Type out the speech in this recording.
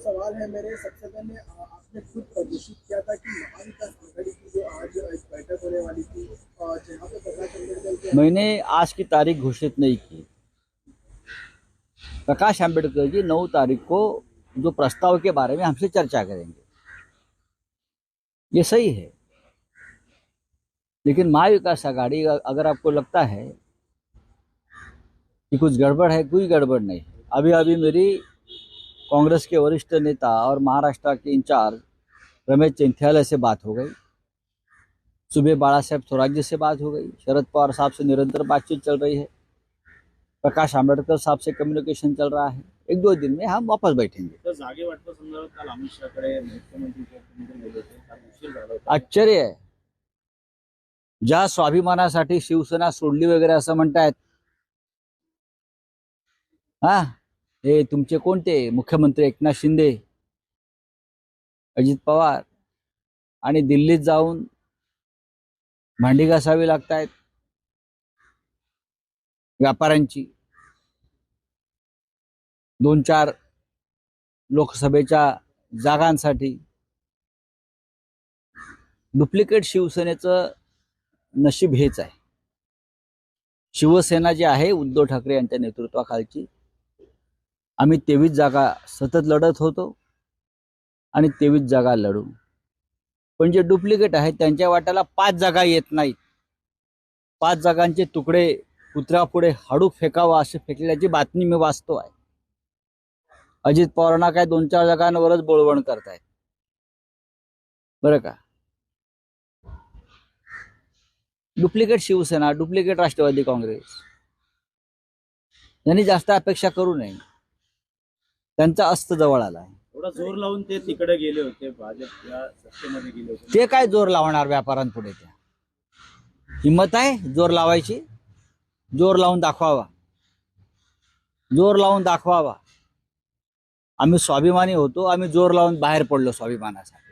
सवाल है मेरे सबसे पहले आपने खुद घोषित किया था कि महाविकास आघाड़ी की जो आज एक बैठक होने वाली थी आ, जहाँ पे प्रकाश अंबेडकर के मैंने आज की तारीख घोषित नहीं की। प्रकाश आंबेडकर जी नौ तारीख को जो प्रस्ताव के बारे में हमसे चर्चा करेंगे। ये सही है। लेकिन महाविकास आघाड़ी अगर आपको लगता है कि कुछ गड़बड़ है कोई गड़बड़ नहीं अभी अभी मेरी कांग्रेस के वरिष्ठ नेता और महाराष्ट्र के इंचार्ज रमेश चंथियाला से बात हो गई। सुबह बाला साहेब स्वराज्य से बात हो गई। शरद पवार साहब से निरंतर बातचीत चल रही है। प्रकाश आंबेडकर साहब से कम्युनिकेशन चल रहा है। एक दो दिन में हम वापस बैठेंगे। होता आश्चर्य आहे ज्या स्वाभिमानासाठी शिवसेना सोडली वगैरे असं म्हणतायत। हा? हे तुमचे कोणते? मुख्यमंत्री एकनाथ शिंदे अजित पवार आणि दिल्लीत जाऊन भांडी घासावी लागतायत व्यापाऱ्यांची. दोन चार लोकसभेच्या जागांसाठी डुप्लिकेट शिवसेनेचं नशीब हेच आहे. शिवसेना जी आहे उद्धव ठाकरे यांच्या नेतृत्वाखालची आम्ही तेवीस जागा सतत लढत होतो आणि तेवीस जागा लढू. पण जे डुप्लिकेट आहेत त्यांच्या वाट्याला पाच जागा येत नाहीत. पाच जागांचे तुकडे कुत्र्यापुढे हाडू फेकावा असे फेकल्याची बातमी मी वाचतो आहे. अजित पवारांना काय दोन चार जागांवरच बोळवण करतायत बरं का? Duplicate Shiv Sena duplicate Rashtrawadi Congress. यांनी जास्त अपेक्षा करू नये. त्यांचा अस्त जवळ आला आहे. थोडा जोर लावून ते तिकडे गेले होते भाजप या सत्तेमध्ये गेले होते. ते काय जोर लावणार व्यापाऱ्यांपुढे त्या? हिंमत आहे जोर लावायची? जोर लावून दाखवावा. जोर लावून दाखवावा. आम्ही स्वाभिमानी होतो आम्ही जोर लावून बाहेर पडलो स्वाभिमानासाठी.